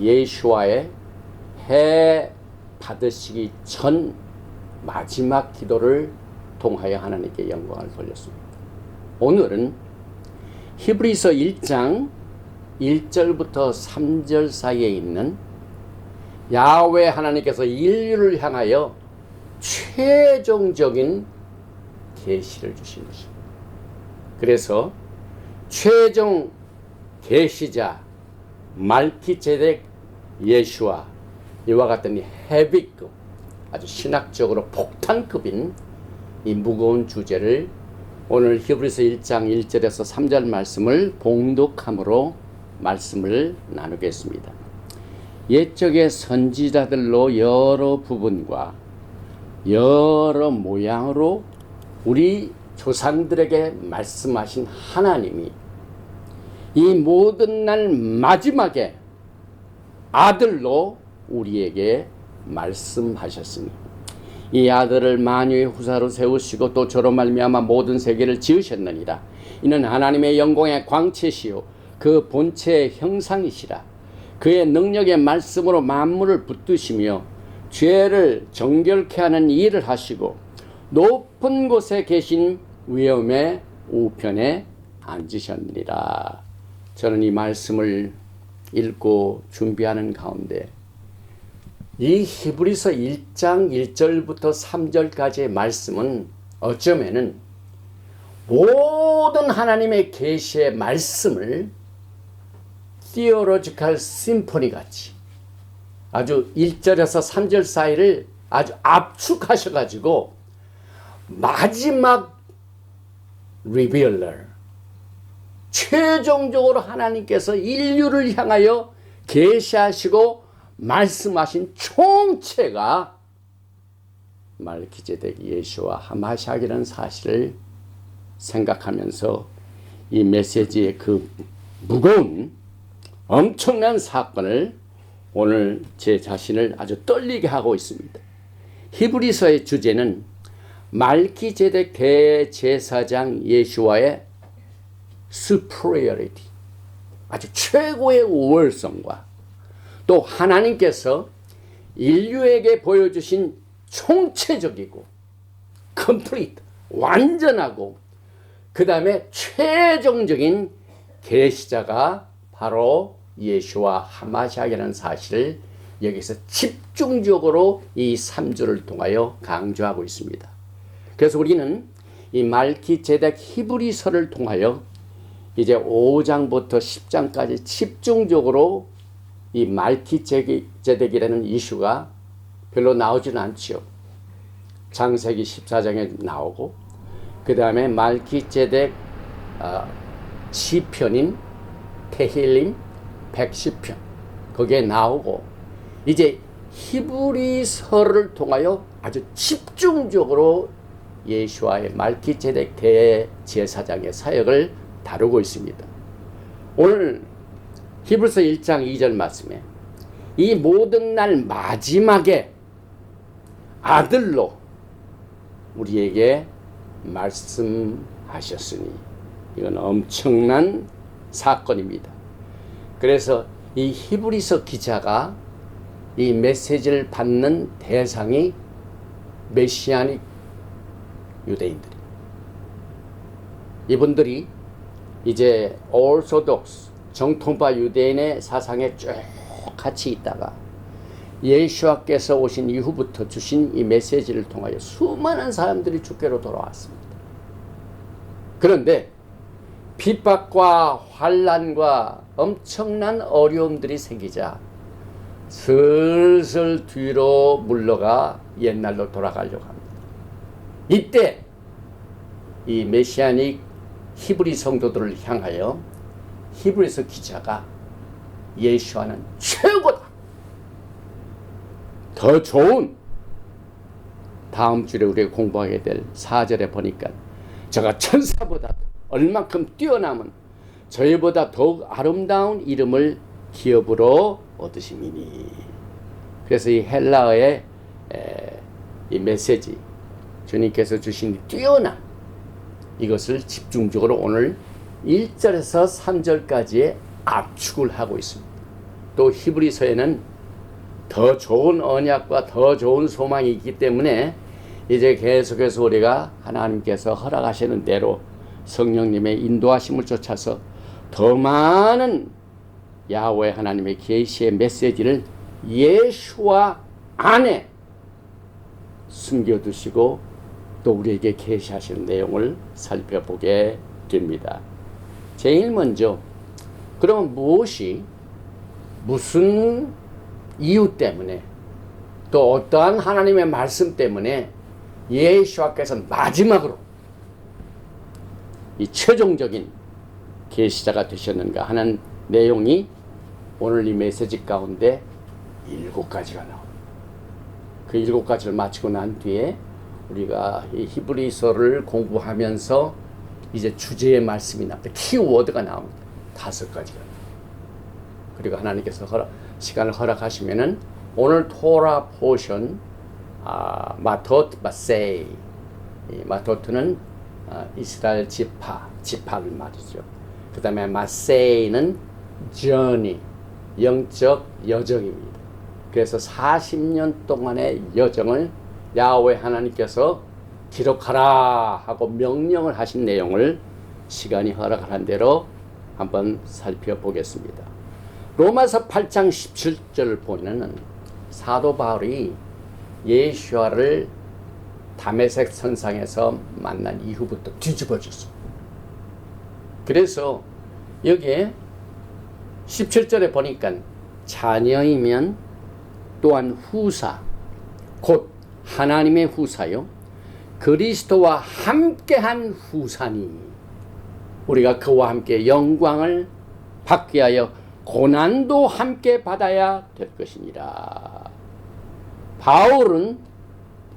예수와의 해 받으시기 전 마지막 기도를 통하여 하나님께 영광을 돌렸습니다. 오늘은 히브리서 1장 1절부터 3절 사이에 있는 야훼 하나님께서 인류를 향하여 최종적인 계시를 주신 것입니다. 그래서 최종 계시자 말키제덱 예수와 이와 같은 헤비급 아주 신학적으로 폭탄급인 이 무거운 주제를 오늘 히브리서 1장 1절에서 3절 말씀을 봉독함으로 말씀을 나누겠습니다. 옛적의 선지자들로 여러 부분과 여러 모양으로 우리 조상들에게 말씀하신 하나님이 이 모든 날 마지막에 아들로 우리에게 말씀하셨으니 이 아들을 만유의 후사로 세우시고 또 저로 말미암아 모든 세계를 지으셨느니라. 이는 하나님의 영광의 광채시요 그 본체의 형상이시라. 그의 능력의 말씀으로 만물을 붙드시며 죄를 정결케 하는 일을 하시고 높은 곳에 계신 위엄의 우편에 앉으셨느니라. 저는 이 말씀을 읽고 준비하는 가운데 이 히브리서 1장 1절부터 3절까지의 말씀은 어쩌면은 모든 하나님의 계시의 말씀을 티오로지칼 심포니 같이 아주 1절에서 3절 사이를 아주 압축하셔 가지고 마지막 리빌러 최종적으로 하나님께서 인류를 향하여 계시하시고 말씀하신 총체가 말기제덱 예수와 하마샥이라는 사실을 생각하면서 이 메시지의 그 무거운 엄청난 사건을 오늘 제 자신을 아주 떨리게 하고 있습니다. 히브리서의 주제는 말기제덱 대제사장 예수와의 superiority 아주 최고의 우월성과 또 하나님께서 인류에게 보여주신 총체적이고 complete 완전하고 그 다음에 최종적인 계시자가 바로 예수와 하마샥이라는 사실을 여기서 집중적으로 이 3주를 통하여 강조하고 있습니다. 그래서 우리는 이 말키 제덱 히브리서를 통하여 이제 5장부터 10장까지 집중적으로 이 말키 제덱이라는 이슈가 별로 나오지는 않지요. 장세기 14장에 나오고 그 다음에 말키 제덱 어, 시편인 테힐림 110편 거기에 나오고 이제 히브리서를 통하여 아주 집중적으로 예수와의 말키제덱 대제사장의 사역을 다루고 있습니다. 오늘 히브리서 1장 2절 말씀에 이 모든 날 마지막에 아들로 우리에게 말씀하셨으니 이건 엄청난 사건입니다. 그래서 이 히브리서 기자가 이 메시지를 받는 대상이 메시아닉 유대인들. 이분들이 이제 올소독스 정통파 유대인의 사상에 쭉 같이 있다가 예수와께서 오신 이후부터 주신 이 메시지를 통하여 수많은 사람들이 주께로 돌아왔습니다. 그런데 핍박과 환란과 엄청난 어려움들이 생기자 슬슬 뒤로 물러가 옛날로 돌아가려고 합니다. 이때 이 메시아닉 히브리 성도들을 향하여 히브리서 기자가 예수와는 최고다. 더 좋은 다음 주에 우리가 공부하게 될 4절에 보니까 저가 천사보다 얼만큼 뛰어남은 저희보다 더욱 아름다운 이름을 기업으로 얻으심이니. 그래서 이 헬라어의 에, 이 메시지 주님께서 주신 뛰어난 이것을 집중적으로 오늘 1절에서 3절까지의 압축을 하고 있습니다. 또 히브리서에는 더 좋은 언약과 더 좋은 소망이 있기 때문에 이제 계속해서 우리가 하나님께서 허락하시는 대로 성령님의 인도하심을 쫓아서 더 많은 야훼 하나님의 계시의 메시지를 예수와 안에 숨겨두시고 또 우리에게 계시하시는 내용을 살펴보게 됩니다. 제일 먼저 그러면 무엇이 무슨 이유 때문에 또 어떠한 하나님의 말씀 때문에 예수와께서 마지막으로 이 최종적인 계시자가 되셨는가 하는 내용이 오늘 이 메시지 가운데 일곱 가지가 나옵니다. 그 일곱 가지를 마치고 난 뒤에 우리가 이 히브리서를 공부하면서 이제 주제의 말씀이 나옵니다. 키워드가 나옵니다. 다섯 가지가. 그리고 하나님께서 허락, 시간을 허락하시면은 오늘 토라 포션 아, 마토트 마세이 이 마토트는 아, 이스라엘 지파 지파를 말이죠. 그 다음에 마세이는 journey 영적 여정입니다. 그래서 40년 동안의 여정을 야훼 하나님께서 기록하라 하고 명령을 하신 내용을 시간이 허락하는 대로 한번 살펴보겠습니다. 로마서 8장 17절을 보면은 사도 바울이 예수와를 담에색 선상에서 만난 이후부터 뒤집어졌어. 그래서 여기에 17절에 보니까 자녀이면 또한 후사, 곧 하나님의 후사요. 그리스도와 함께한 후사니 우리가 그와 함께 영광을 받게 하여 고난도 함께 받아야 될 것이니라. 바울은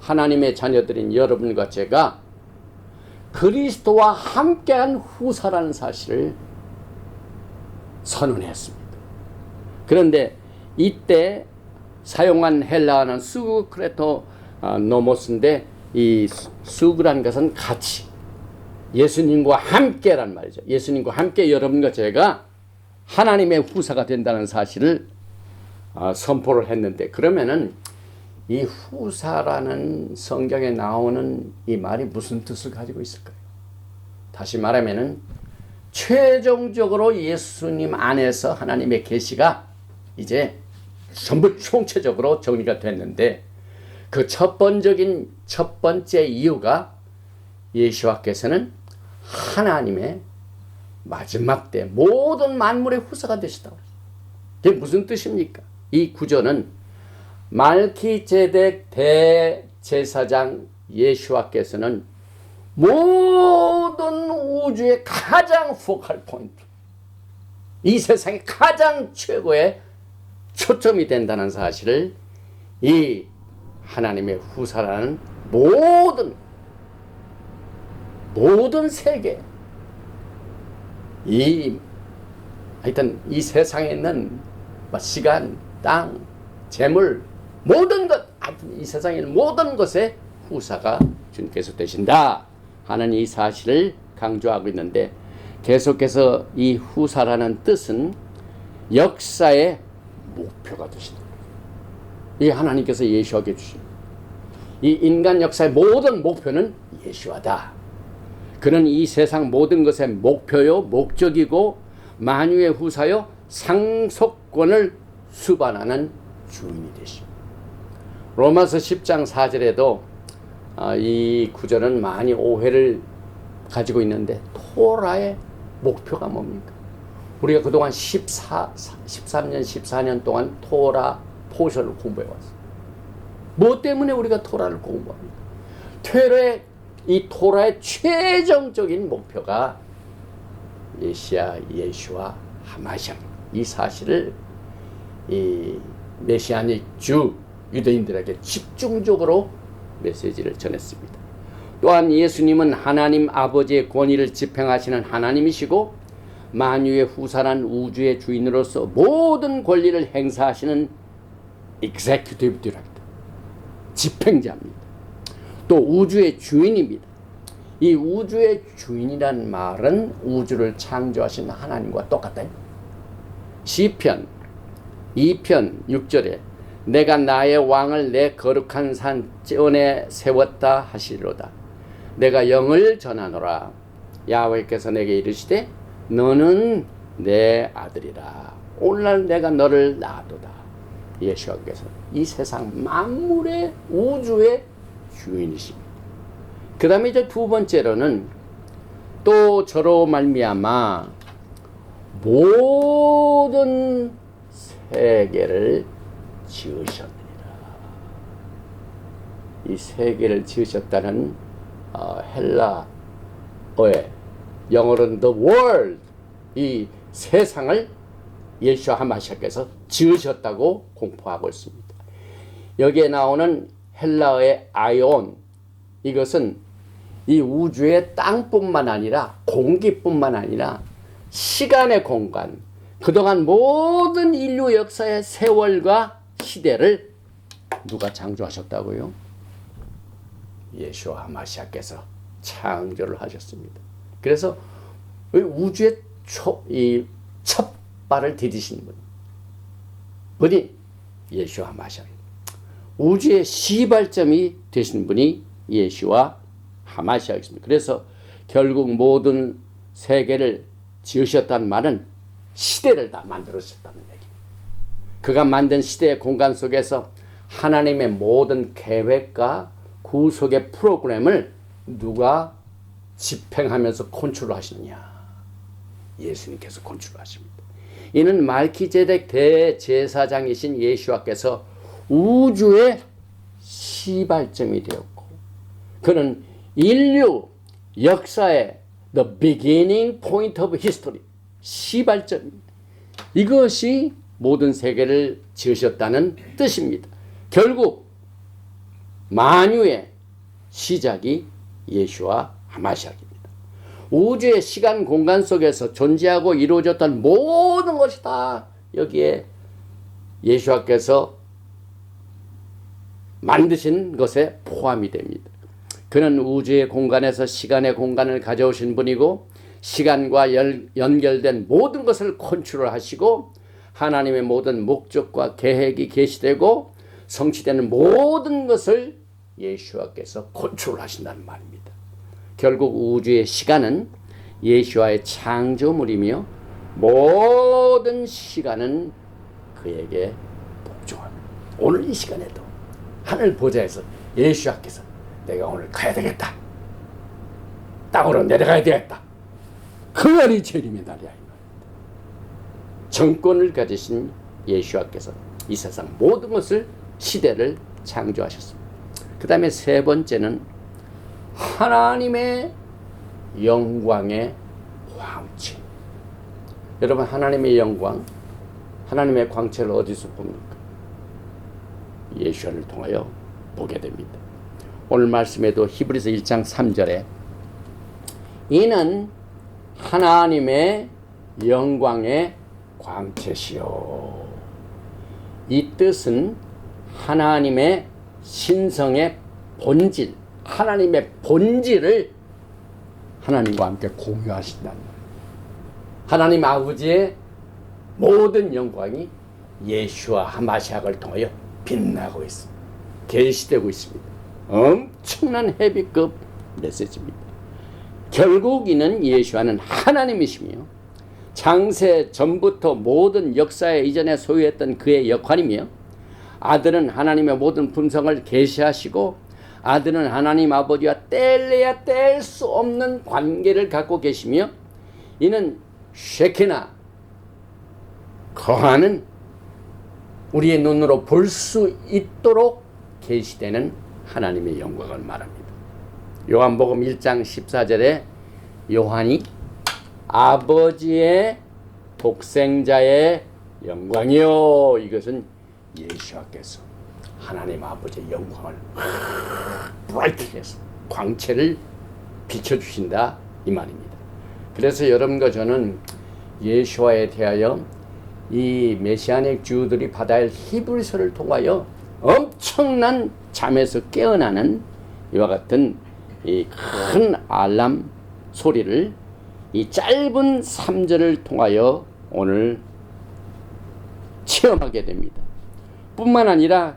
하나님의 자녀들인 여러분과 제가 그리스도와 함께한 후사라는 사실을 선언했습니다. 그런데 이때 사용한 헬라어는 수크레토 어, 노모스인데 이 수그란 것은 같이 예수님과 함께란 말이죠. 예수님과 함께 여러분과 제가 하나님의 후사가 된다는 사실을 어, 선포를 했는데 그러면은 이 후사라는 성경에 나오는 이 말이 무슨 뜻을 가지고 있을까요? 다시 말하면은 최종적으로 예수님 안에서 하나님의 계시가 이제 전부 총체적으로 정리가 됐는데 그 첫 번적인 첫 번째 이유가 예수와께서는 하나님의 마지막 때 모든 만물의 후사가 되시다. 이게 무슨 뜻입니까? 이 구절은 말키제덱 대제사장 예수와께서는 모든 우주의 가장 포컬 포인트, 이 세상의 가장 최고의 초점이 된다는 사실을 이 하나님의 후사라는 모든 모든 세계 이 하여튼 이 세상에 있는 뭐 시간, 땅, 재물 모든 것 하여튼 이 세상에 있는 모든 것의 후사가 주님께서 되신다 하는 이 사실을 강조하고 있는데 계속해서 이 후사라는 뜻은 역사의 목표가 되신다. 이 하나님께서 예수하게 주신 이 인간 역사의 모든 목표는 예수하다. 그는 이 세상 모든 것의 목표요, 목적이고 만유의 후사요, 상속권을 수반하는 주인이 되시. 로마서 10장 4절에도 아, 이 구절은 많이 오해를 가지고 있는데 토라의 목표가 뭡니까? 우리가 그동안 14, 13년, 14년 동안 토라 포션을 공부해 왔어요. 뭐 때문에 우리가 토라를 공부합니까? 퇴로의 이 토라의 최종적인 목표가 메시아 예수와 하마샹 이 사실을 이 메시아닉 주 유대인들에게 집중적으로 메시지를 전했습니다. 또한 예수님은 하나님 아버지의 권위를 집행하시는 하나님이시고 만유의 후사란 우주의 주인으로서 모든 권리를 행사하시는 executive director, 집행자입니다. 또 우주의 주인입니다. 이 우주의 주인이란 말은 우주를 창조하신 하나님과 똑같다. 시편 2편 6절에 내가 나의 왕을 내 거룩한 산 찌온에 세웠다 하시리로다. 내가 영을 전하노라. 야훼께서 내게 이르시되 너는 내 아들이라. 오늘날 내가 너를 낳아도다. 예수께서 이 세상 만물의 우주의 주인이십니다. 그 다음에 이제 두 번째로는 또 저로 말미암아 모든 세계를 지으셨느니라. 이 세계를 지으셨다는 어, 헬라어의 영어로는 the world 이 세상을 예수와 하마샤께서 지으셨다고 공포하고 있습니다. 여기에 나오는 헬라어의 아이온 이것은 이 우주의 땅뿐만 아니라 공기뿐만 아니라 시간의 공간 그동안 모든 인류 역사의 세월과 시대를 누가 창조하셨다고요? 예수와 마시아께서 창조를 하셨습니다. 그래서 우주의 초, 이 첫 발을 디디신 분, 분이 예수와 마시아입니다. 우주의 시발점이 되신 분이 예수와 하마시아입니다. 그래서 결국 모든 세계를 지으셨다는 말은 시대를 다 만들으셨다는 얘기입니다. 그가 만든 시대의 공간 속에서 하나님의 모든 계획과 구속의 프로그램을 누가 집행하면서 컨트롤 하시느냐? 예수님께서 컨트롤 하십니다. 이는 말키제덱 대제사장이신 예수와께서 우주의 시발점이 되었고 그는 인류 역사의 the beginning point of history 시발점입니다. 이것이 모든 세계를 지으셨다는 뜻입니다. 결국 만유의 시작이 예수와 하마시아입니다. 우주의 시간 공간 속에서 존재하고 이루어졌던 모든 것이 다 여기에 예수와께서 만드신 것에 포함이 됩니다. 그는 우주의 공간에서 시간의 공간을 가져오신 분이고 시간과 열, 연결된 모든 것을 컨트롤하시고 하나님의 모든 목적과 계획이 계시되고 성취되는 모든 것을 예수와께서 컨트롤하신다는 말입니다. 결국 우주의 시간은 예수와의 창조물이며 모든 시간은 그에게 복종합니다. 오늘 이 시간에도 하늘 보좌에서 예수와께서 내가 오늘 가야 되겠다. 땅으로 내려가야 되겠다. 그 날이 재림의 날이야. 정권을 가지신 예수와께서 이 세상 모든 것을 시대를 창조하셨습니다. 그 다음에 세 번째는 하나님의 영광의 광채. 여러분 하나님의 영광, 하나님의 광채를 어디서 봅니까? 예수를 통하여 보게 됩니다. 오늘 말씀에도 히브리서 1장 3절에 이는 하나님의 영광의 광채시요. 이 뜻은 하나님의 신성의 본질, 하나님의 본질을 하나님과 함께 공유하신다는 거예요. 하나님 아버지의 모든 영광이 예수와 하마시아를 통하여 빛나고 있습니다. 계시되고 있습니다. 엄청난 헤비급 메시지입니다. 결국 이는 예수와는 하나님이시며 장세 전부터 모든 역사에 이전에 소유했던 그의 역할이며 아들은 하나님의 모든 품성을 계시하시고 아들은 하나님 아버지와 뗄래야 뗄 수 없는 관계를 갖고 계시며 이는 쉐키나 거하는 우리의 눈으로 볼 수 있도록 계시되는 하나님의 영광을 말합니다. 요한복음 1장 14절에 요한이 아버지의 독생자의 영광이요 이것은 예수와께서 하나님 아버지의 영광을 브라이트해서 광채를 비춰주신다 이 말입니다. 그래서 여러분과 저는 예수와에 대하여 이 메시아닉 주들이 받아야 할 히브리서를 통하여 엄청난 잠에서 깨어나는 이와 같은 이 큰 알람 소리를 이 짧은 3절을 통하여 오늘 체험하게 됩니다. 뿐만 아니라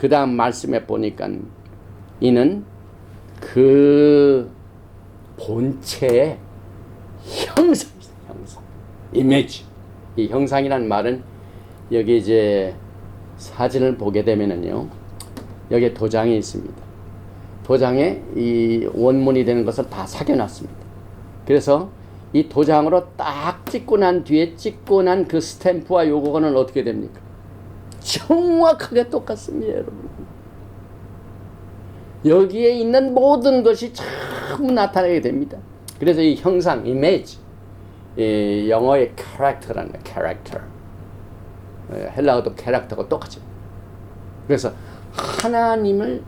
그 다음 말씀에 보니까 이는 그 본체의 형상이다. 형상. 이미지. 이 형상이란 말은 여기 이제 사진을 보게 되면은요. 여기에 도장이 있습니다. 도장에 이 원문이 되는 것을 다 사겨 놨습니다. 그래서 이 도장으로 딱 찍고 난 뒤에 찍고 난 그 스탬프와 요거는 어떻게 됩니까? 정확하게 똑같습니다, 여러분. 여기에 있는 모든 것이 전부 나타나게 됩니다. 그래서 이 형상, 이미지, 이 영어의 character라는 거예요, character. 예, 헬라어도 캐릭터가 똑같죠. 그래서 하나님을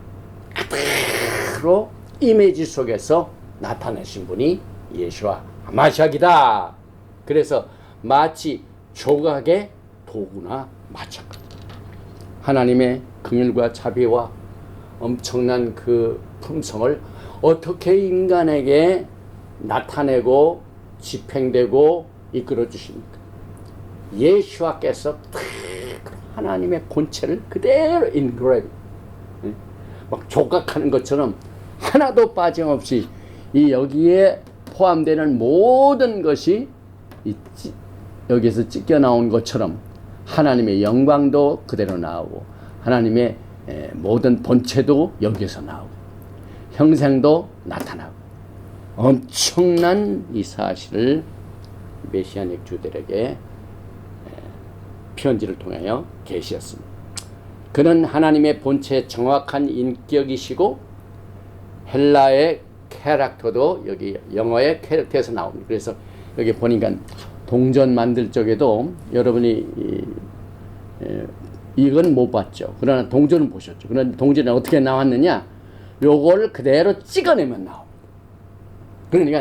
그대로 이미지 속에서 나타내신 분이 예수와 마샥이다. 그래서 마치 조각의 도구나 마찬가지. 하나님의 긍휼과 자비와 엄청난 그 품성을 어떻게 인간에게 나타내고 집행되고 이끌어 주십니까? 예수와께서 하나님의 본체를 그대로 인그레이브 막 조각하는 것처럼 하나도 빠짐없이 이 여기에 포함되는 모든 것이 여기에서 찢겨 나온 것처럼 하나님의 영광도 그대로 나오고 하나님의 에, 모든 본체도 여기에서 나오고 형상도 나타나고 엄청난 이 사실을 메시아닉 주들에게 에, 편지를 통하여 계시었습니다. 그는 하나님의 본체의 정확한 인격이시고 헬라의 캐릭터도 여기 영어의 캐릭터에서 나옵니다. 그래서 여기 보니까 동전 만들 적에도 여러분이 이, 에, 이건 못 봤죠. 그러나 동전은 보셨죠. 그런데 동전이 어떻게 나왔느냐? 요걸 그대로 찍어내면 나옵니다. 그러니까